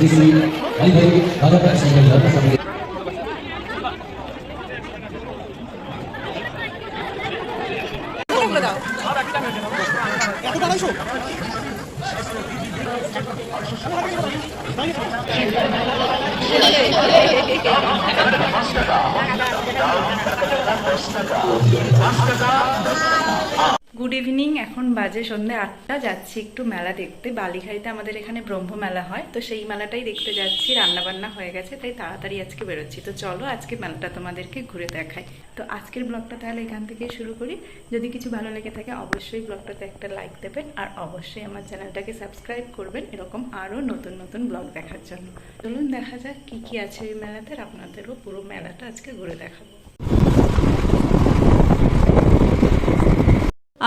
श्री श्री हरि हरि भगत श्री धर्म समिति good evening এখন বাজে সন্ধ্যে আটটা, যাচ্ছি একটু মেলা দেখতে। বালিঘাইতে আমাদের এখানে ব্রহ্ম মেলা হয়, তো সেই মেলাটাই দেখতে যাচ্ছি। রান্না বান্না হয়ে গেছে, তাই তাড়াতাড়ি আজকে বেরোচ্ছি। তো চলো আজকে মেলাটা তোমাদেরকে ঘুরে দেখাই। তো আজকের ব্লগটা তাহলে এখান থেকে শুরু করি। যদি কিছু ভালো লেগে থাকে, অবশ্যই ব্লগটাতে একটা লাইক দেবেন, আর অবশ্যই আমার চ্যানেলটাকে সাবস্ক্রাইব করবেন, এরকম আরও নতুন নতুন ব্লগ দেখার জন্য। চলুন দেখা যাক কি কি আছে এই মেলাতে আপনাদেরও পুরো মেলাটা আজকে ঘুরে দেখাবো।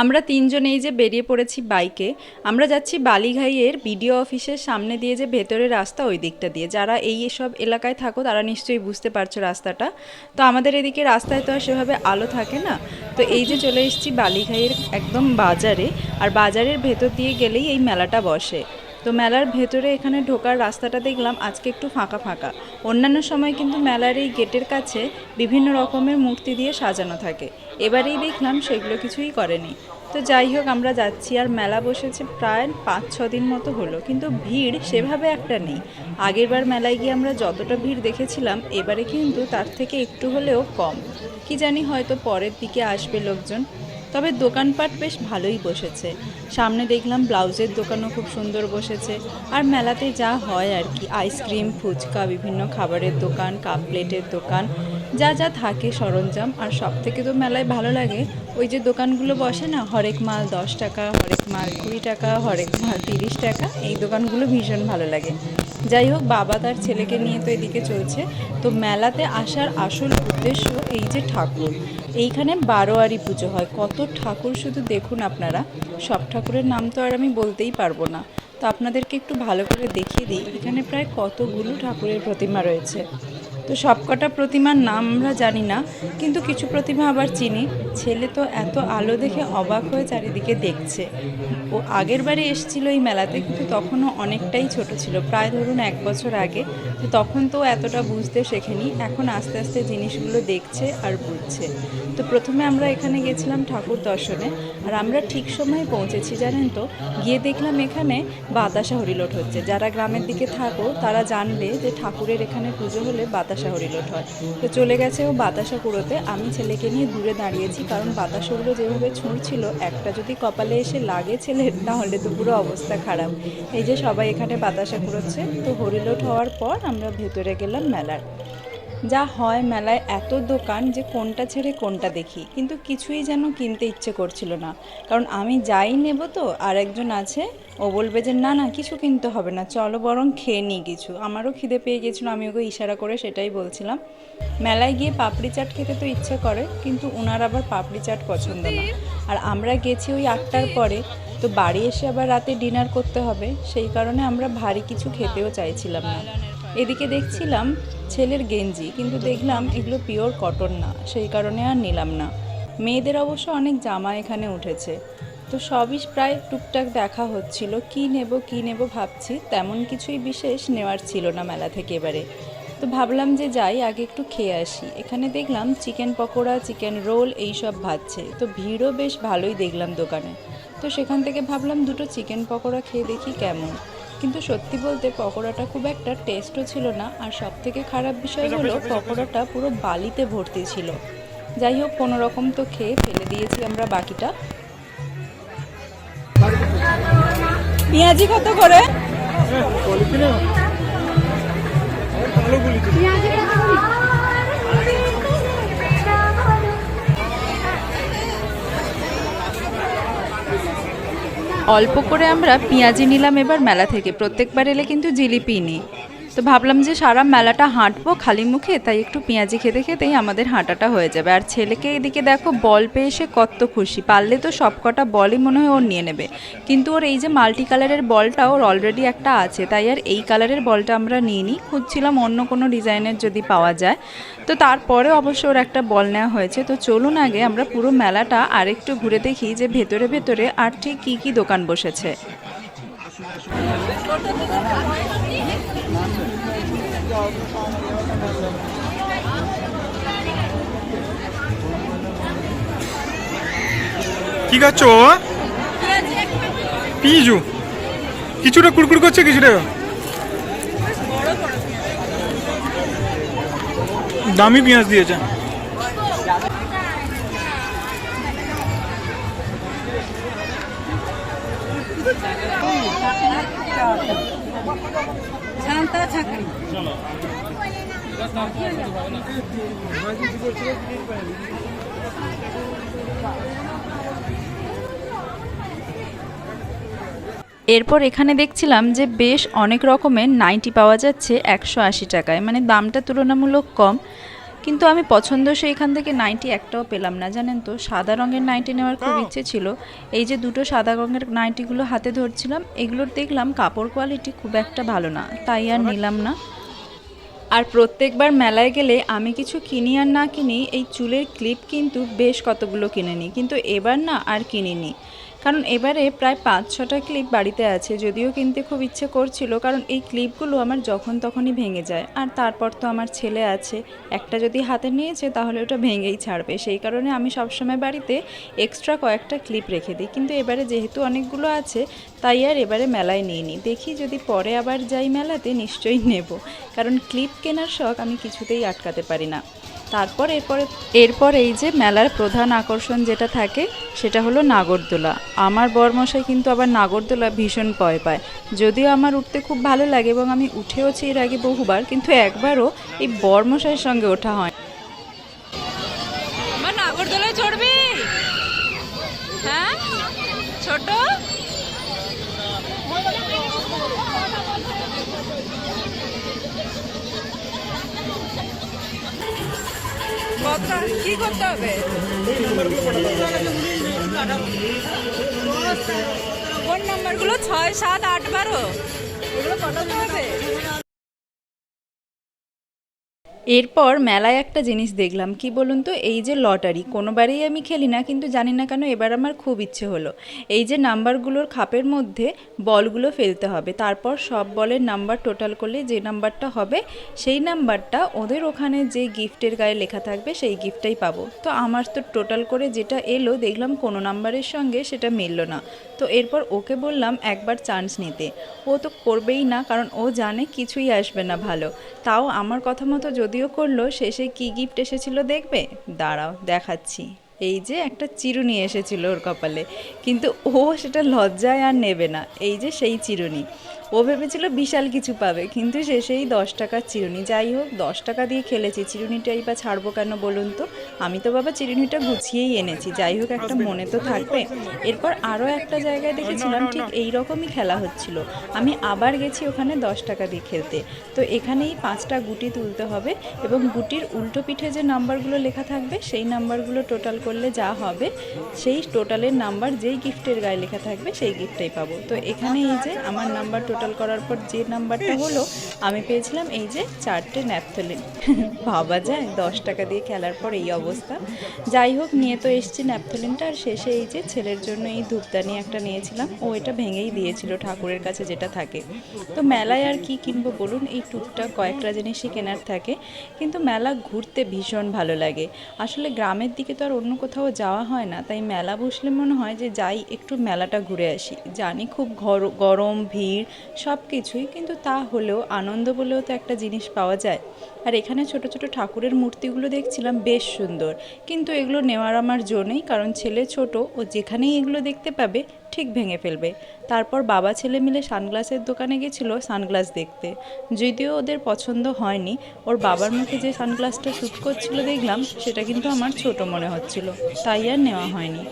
আমরা তিনজন এই যে বেরিয়ে পড়েছি বাইকে, আমরা যাচ্ছি বালিঘাইয়ের বিডিও অফিসের সামনে দিয়ে যে ভেতরের রাস্তা ওই দিকটা দিয়ে। যারা এই সব এলাকায় থাকো, তারা নিশ্চয়ই বুঝতে পারছ রাস্তাটা। তো আমাদের এদিকে রাস্তায় তো আর সেভাবে আলো থাকে না। তো এই যে চলে এসেছি বালিঘাইয়ের একদম বাজারে, আর বাজারের ভেতর দিয়ে গেলেই এই মেলাটা বসে। তো মেলার ভেতরে এখানে ঢোকার রাস্তাটা দেখলাম, আজকে একটু ফাঁকা ফাঁকা। অন্যান্য সময় কিন্তু মেলার এই গেটের কাছে বিভিন্ন রকমের মূর্তি দিয়ে সাজানো থাকে। এবারেই দেখলাম সেগুলো কিছুই করেনি। তো যাই হোক, আমরা যাচ্ছি আর মেলা বসেছে প্রায় পাঁচ, ছ দিন মতো হলো। কিন্তু ভিড় সেভাবে একটা নেই। আগেরবার মেলায় গিয়ে আমরা যতটা ভিড় দেখেছিলাম, এবারে কিন্তু তার থেকে একটু হলেও কম। কি জানি হয়তো পরের দিকে আসবে লোকজন। তবে দোকানপাট বেশ ভালোই বসেছে। সামনে দেখলাম ব্লাউজের দোকানও খুব সুন্দর বসেছে। আর মেলাতে যা হয় আর কি। আইসক্রিম, ফুচকা, বিভিন্ন খাবারের দোকান, কাপ প্লেটের দোকান। যা যা থাকে সরঞ্জাম, আর সব থেকে তো মেলায় ভালো লাগে, ওই যে দোকানগুলো বসে না, হরেক মাল দশ টাকা, হরেক মাল কুড়ি টাকা, হরেক মাল তিরিশ টাকা, এই দোকানগুলো ভীষণ ভালো লাগে। যাই হোক, বাবা তার ছেলেকে নিয়ে তো এদিকে চলছে। তো মেলাতে আসার আসল উদ্দেশ্য এই যে ঠাকুর। এইখানে বারোয়ারি পুজো হয়। কত ঠাকুর শুধু দেখুন আপনারা, সব ঠাকুরের নাম তো আর আমি বলতেই পারব না। তো আপনাদেরকে একটু ভালো করে দেখিয়ে দিই, এখানে প্রায় কতগুলো ঠাকুরের প্রতিমা রয়েছে। তো সবকটা প্রতিমার নাম আমরা জানি না, কিন্তু কিছু প্রতিমা আবার চিনি। ছেলে তো এত আলো দেখে অবাক হয়ে চারিদিকে দেখছে। ও আগের বারে এসেছিল এই মেলাতে, কিন্তু তখনও অনেকটাই ছোট ছিল, প্রায় ধরুন এক বছর আগে। তো তখন তো এতটা বুঝতে শেখেনি, এখন আস্তে আস্তে জিনিসগুলো দেখছে আর বুঝছে। তো প্রথমে আমরা এখানে গেছিলাম ঠাকুর দর্শনে, আর আমরা ঠিক সময়ে পৌঁছেছি, জানেন তো? গিয়ে দেখলাম এখানে বাতাসা হরিলোট হচ্ছে। যারা গ্রামের দিকে থাকো, তারা জানবে যে ঠাকুরের এখানে পুজো হলে বাতাসা হরিলোট হয়। তো চলে গেছে ও বাতাসা কুড়োতে আমি ছেলেকে নিয়ে দূরে দাঁড়িয়েছি, কারণ বাতাসাগুলো যেভাবে ছুঁড়ছিল, একটা যদি কপালে এসে লাগে ছেলের, তাহলে তো পুরো অবস্থা খারাপ। এই যে সবাই এখানে বাতাসা কুড়োচ্ছে তো হরিলোট হওয়ার পর আমরা ভেতরে গেলাম মেলার। যা হয় মেলায় এত দোকান যে কোনটা ছেড়ে কোনটা দেখি। কিন্তু কিছুই যেন কিনতে ইচ্ছে করছিল না। কারণ আমি যাই নেব তো আর একজন আছে ও বলবে যে না না কিছু কিনতে হবে না চলো বরং খেয়ে নিই কিছু। আমারও খিদে পেয়ে গেছিল আমি ওকে ইশারা করে সেটাই বলছিলাম। মেলায় গিয়ে পাপড়ি চাট খেতে তো ইচ্ছে করে কিন্তু ওনার আবার পাপড়ি চাট পছন্দ না। আর আমরা গেছি ওই আটটার পরে তো বাড়ি এসে আবার রাতে ডিনার করতে হবে সেই কারণে আমরা ভারী কিছু খেতেও চাইছিলাম না। এদিকে দেখছিলাম ছেলের গেঞ্জি, কিন্তু দেখলাম এগুলো পিওর কটন না, সেই কারণে আর নিলাম না। মেয়েদের অবশ্য অনেক জামা এখানে উঠেছে। তো সবই প্রায় টুকটাক দেখা হচ্ছিল, কি নেব কি নেব ভাবছি, তেমন কিছুই বিশেষ নেওয়ার ছিল না মেলা থেকে এবারে। তো ভাবলাম যে যাই, আগে একটু খেয়ে আসি। এখানে দেখলাম চিকেন পকোড়া, চিকেন রোল এই সব ভাজছে। তো ভিড়ও বেশ ভালোই দেখলাম দোকানে। তো সেখান থেকে ভাবলাম দুটো চিকেন পকোড়া খেয়ে দেখি কেমন। কিন্তু সত্যি বলতে পকোড়াটা খুব একটা টেস্টও ছিল না আর সব থেকে খারাপ বিষয় হলো পকোড়াটা পুরো বালিতে ভর্তি ছিল। যাই হোক কোনো রকম তো খেয়ে ফেলে দিয়েছি আমরা বাকিটা। পেঁয়াজি কত করে? অল্প করে আমরা পেঁয়াজি নিলাম এবার মেলা থেকে। প্রত্যেকবার এলে কিন্তু জিলিপি নিই তো ভাবলাম যে সারা মেলাটা হাঁটবো খালি মুখে, তাই একটু পেঁয়াজি খেতে খেতেই আমাদের হাঁটাটা হয়ে যাবে। আর ছেলেকে এদিকে দেখো, বল পেয়ে এসে কত খুশি। পারলে তো সব কটা বলই মনে হয় ওর নিয়ে নেবে। কিন্তু ওর এই যে মাল্টি কালারের বলটা ওর অলরেডি একটা আছে, তাই আর এই কালারের বলটা আমরা নিয়ে নিই। খুঁজছিলাম অন্য কোনো ডিজাইনের যদি পাওয়া যায়। তো তারপরে অবশ্য ওর একটা বল নেওয়া হয়েছে। তো চলুন আগে আমরা পুরো মেলাটা আরেকটু ঘুরে দেখি যে ভেতরে ভেতরে আর ঠিক কী কী দোকান বসেছে। কি খাচ্ছ পিজু। কিছুটা কুড়কুড় করছে কিছুটা। দামি পেঁয়াজ দিয়েছে। শান্তা এরপর এখানে দেখছিলাম যে বেশ অনেক রকমের নাইটি পাওয়া যাচ্ছে একশো আশি টাকায়। মানে দামটা তুলনামূলক কম। কিন্তু আমি পছন্দসই এখান থেকে নাইটি একটাও পেলাম না জানেন তো? সাদা রঙের নাইটি নেওয়ার খুব ইচ্ছে ছিল। এই যে দুটো সাদা রঙের নাইটিগুলো হাতে ধরছিলাম এগুলোর দেখলাম কাপড় কোয়ালিটি খুব একটা ভালো না তাই আর নিলাম না। আর প্রত্যেকবার মেলায় গেলে আমি কিছু কিনি আর না কিনি এই চুলের ক্লিপ কিন্তু বেশ কতগুলো কিনে নিই। কিন্তু এবার না আর কিনিনি। কারণ এবারে প্রায় পাঁচ, ছটা ক্লিপ বাড়িতে আছে, যদিও কিনতে খুব ইচ্ছে করছিল, কারণ এই ক্লিপগুলো আমার যখন তখনই ভেঙে যায়। আর তারপর তো আমার ছেলে আছে, একটা যদি হাতে নিয়েছে তাহলে ওটা ভেঙেই ছাড়বে। সেই কারণে আমি সবসময় বাড়িতে এক্সট্রা কয়েকটা ক্লিপ রেখে দিই। কিন্তু এবারে যেহেতু অনেকগুলো আছে, তাই আর এবারে মেলায় নিয়ে নিই দেখি যদি পরে আবার যাই মেলাতে, নিশ্চয়ই নেব। কারণ ক্লিপ কেনার শখ আমি কিছুতেই আটকাতে পারি না। তারপর এরপরে, এরপর এই যে মেলার প্রধান আকর্ষণ যেটা থাকে, সেটা হলো নাগরদোলা। আমার বরমশাই কিন্তু আবার নাগরদোলা ভীষণ ভয় পায়। যদিও আমার উঠতে খুব ভালো লাগে এবং আমি উঠেওছি এর আগে বহুবার, কিন্তু একবারও এই বরমশাইয়ের সঙ্গে ওঠা হয়। নাগরদোলায় চড়বি? হ্যাঁ? ছোট? কি করতে হবে? নম্বরগুলো ছয় সাত আট বারো। এগুলো পাঠাতে হবে এরপর মেলায় একটা জিনিস দেখলাম, কি বলুন তো? এই যে লটারি, কোনোবারেই আমি খেলি না, কিন্তু জানি না কেন এবার আমার খুব ইচ্ছে হলো। এই যে নাম্বারগুলোর খাপের মধ্যে বলগুলো ফেলতে হবে, তারপর সব বলের নাম্বার টোটাল করলে যে নাম্বারটা হবে, সেই নাম্বারটা ওদের ওখানে যে গিফটের গায়ে লেখা থাকবে, সেই গিফটটাই পাবো। তো আমার তো টোটাল করে যেটা এলো, দেখলাম কোনো নাম্বারের সঙ্গে সেটা মিলল না। তো এরপর ওকে বললাম, একবার চান্স নিতে। ও তো করবেই না, কারণ ও জানে কিছুই আসবে না ভালো। তাও আমার কথা মতো যদিও করল, শেষে কি গিফট এসেছিল দেখবে? দাঁড়াও, দেখাচ্ছি। এই যে একটা চিরুনি এসেছিল ওর কপালে। কিন্তু ও সেটা লজ্জায় আর নেবে না। এই যে সেই চিরুনি। ও ভেবেছিল বিশাল কিছু পাবে কিন্তু শেষেই দশ টাকার চিরুনি। যাই হোক দশ টাকা দিয়ে খেলেছি। চিরুনিটাই বা ছাড়বো কেন বলুন তো? আমি তো বাবা চিরুনিটা গুছিয়েই এনেছি। যাই হোক একটা মনে তো থাকবে। এরপর আরও একটা জায়গায় দেখেছিলাম ঠিক এই রকমই খেলা হচ্ছিল। আমি আবার গেছি ওখানে দশ টাকা দিয়ে খেলতে। তো এখানেই পাঁচটা গুটি তুলতে হবে এবং গুটির উল্টো পিঠে যে নাম্বারগুলো লেখা থাকবে সেই নাম্বারগুলো টোটাল করলে যা হবে সেই টোটালের নাম্বার যেই গিফটের গায়ে লেখা থাকবে সেই গিফটটাই পাবো। তো এখানে এই যে আমার নাম্বার টোটাল করার পর যে নাম্বারটা হলো আমি পেয়েছিলাম এই যে চারটে ন্যাপথলিন। ভাবা যায় দশ টাকা দিয়ে খেলার পর এই অবস্থা। যাই হোক নিয়ে তো এসছি ন্যাপথলিনটা। আর শেষে এই যে ছেলের জন্য এই ধূপদানি একটা নিয়েছিলাম। ও এটা ভেঙেই দিয়েছিল ঠাকুরের কাছে যেটা থাকে। তো মেলায় আর কি কিনবো বলুন? এই টুকটাক কয়েকটা জিনিসই কেনার থাকে। কিন্তু মেলা ঘুরতে ভীষণ ভালো লাগে। আসলে গ্রামের দিকে তো আর অন্য কোথাও যাওয়া হয় না। তাই মেলা বসলে মনে হয় যে যাই একটু মেলাটা ঘুরে আসি। জানি খুব ঘর- গরম ভিড় সব কিছুই, কিন্তু তা হলেও আনন্দ বলেও তো একটা জিনিস পাওয়া যায়। আর এখানে ছোট ছোট ঠাকুরের মূর্তিগুলো দেখছিলাম, বেশ সুন্দর। কিন্তু এগুলো নেওয়ার আমার জো নেই, কারণ ছেলে ছোট, ও যেখানেই এগুলো দেখতে পাবে, ঠিক ভেঙে ফেলবে। তারপর বাবা ছেলে মিলে সানগ্লাসের দোকানে গেছিল সানগ্লাস দেখতে। যদিও ওদের পছন্দ হয়নি, ওর বাবার মুখে যে সানগ্লাসটা শ্যুট করছিল দেখলাম, সেটা কিন্তু আমার ছোট মনে হচ্ছিল। তাই আর নেওয়া হয়নি।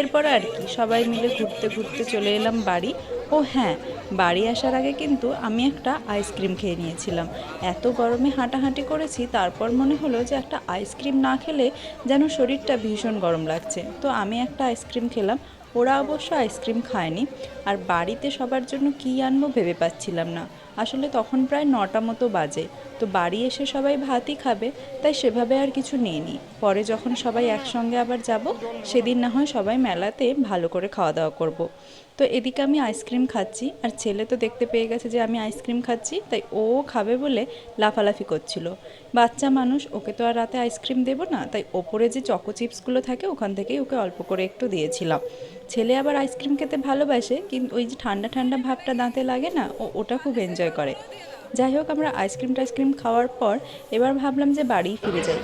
এরপর আর কি, সবাই মিলে ঘুরতে ঘুরতে চলে এলাম বাড়ি। ও হ্যাঁ বাড়ি আসার আগে কিন্তু আমি একটা আইসক্রিম খেয়ে নিয়েছিলাম। এত গরমে হাঁটাহাঁটি করেছি, তারপর মনে হলো যে একটা আইসক্রিম না খেলে যেন শরীরটা ভীষণ গরম লাগছে। তো আমি একটা আইসক্রিম খেলাম, ওরা অবশ্য আইসক্রিম খায়নি। আর বাড়িতে সবার জন্য কী আনব ভেবে পাচ্ছিলাম না। আসলে তখন প্রায় নটা মতো বাজে। তো বাড়ি এসে সবাই ভাতই খাবে, তাই সেভাবে আর কিছু নিইনি। পরে যখন সবাই একসঙ্গে আবার যাব, সেদিন না হয় সবাই মেলাতে ভালো করে খাওয়া দাওয়া করব। তো এদিকে আমি আইসক্রিম খাচ্ছি, আর ছেলে তো দেখতে পেয়ে গেছে যে আমি আইসক্রিম খাচ্ছি, তাই ও খাবে বলে লাফালাফি করছিল। বাচ্চা মানুষ, ওকে তো আর রাতে আইসক্রিম দেবো না, তাই ওপরে যে চকো চিপসগুলো থাকে, ওখান থেকেই ওকে অল্প করে একটু দিয়েছিলাম। ছেলে আবার আইসক্রিম খেতে ভালোবাসে, কিন্তু ওই যে ঠান্ডা ঠান্ডা ভাবটা দাঁতে লাগে না, ও ওটা খুব এনজয় করে। যাই হোক আমরা আইসক্রিম টাইসক্রিম খাওয়ার পর এবার ভাবলাম যে বাড়ি ফিরে যাই।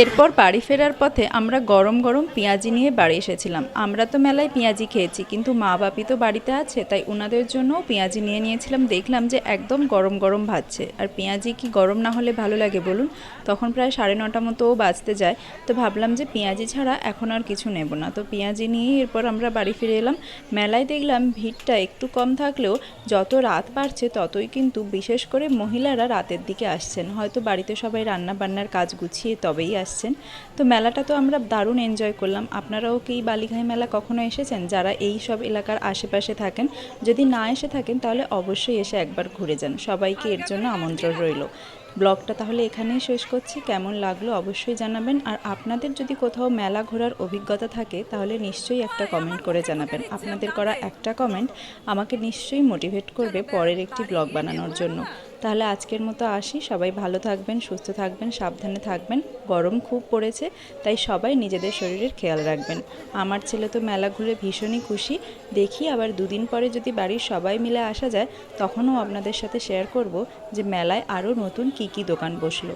এরপর বাড়ি ফেরার পথে আমরা গরম গরম পেঁয়াজি নিয়ে বাড়ি এসেছিলাম। আমরা তো মেলায় পেঁয়াজি খেয়েছি, কিন্তু মা বাপি তো বাড়িতে আছে, তাই ওনাদের জন্যও পেঁয়াজি নিয়ে নিয়েছিলাম। দেখলাম যে একদম গরম গরম ভাজছে। আর পেঁয়াজি কি গরম না হলে ভালো লাগে বলুন? তখন প্রায় সাড়ে নটা মতোও বাজতে যায়, তো ভাবলাম যে পেঁয়াজি ছাড়া এখন আর কিছু নেব না। তো পেঁয়াজি নিয়েই এরপর আমরা বাড়ি ফিরে এলাম। মেলায় দেখলাম ভিড়টা একটু কম থাকলেও যত রাত বাড়ছে ততই কিন্তু বিশেষ করে মহিলারা রাতের দিকে আসছেন। হয়তো বাড়িতে সবাই রান্না বান্নার কাজ গুছিয়ে তবেই আসছেন। তো মেলাটা তো আমরা দারুণ এনজয় করলাম। আপনারাও কি বালিঘাই মেলা কখনো এসেছেন? যারা এই সব এলাকার আশেপাশে থাকেন, যদি না এসে থাকেন, তাহলে অবশ্যই এসে একবার ঘুরে যান। সবাইকে এর জন্য আমন্ত্রণ রইল। ব্লগটা তাহলে এখানেই শেষ করছি। কেমন লাগল অবশ্যই জানাবেন। আর আপনাদের যদি কোথাও মেলা ঘোরার অভিজ্ঞতা থাকে, তাহলে নিশ্চয়ই একটা কমেন্ট করে জানাবেন। আপনাদের করা একটা কমেন্ট আমাকে নিশ্চয়ই মোটিভেট করবে পরের একটি ব্লগ বানানোর জন্য। তাহলে আজকের মতো আসি। সবাই ভালো থাকবেন, সুস্থ থাকবেন, সাবধানে থাকবেন। গরম খুব পড়েছে, তাই সবাই নিজেদের শরীরের খেয়াল রাখবেন। আমার ছেলে তো মেলা ঘুরে ভীষণই খুশি। দেখি আবার দুদিন পরে যদি বাড়ির সবাই মিলে আসা যায়, তখনও আপনাদের সাথে শেয়ার করব যে মেলায় আরও নতুন কী কী দোকান বসল।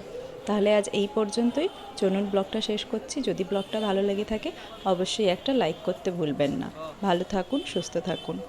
তাহলে আজ এই পর্যন্তই। চলুন ব্লগটা শেষ করছি। যদি ব্লগটা ভালো লেগে থাকে, অবশ্যই একটা লাইক করতে ভুলবেন না। ভালো থাকুন, সুস্থ থাকুন।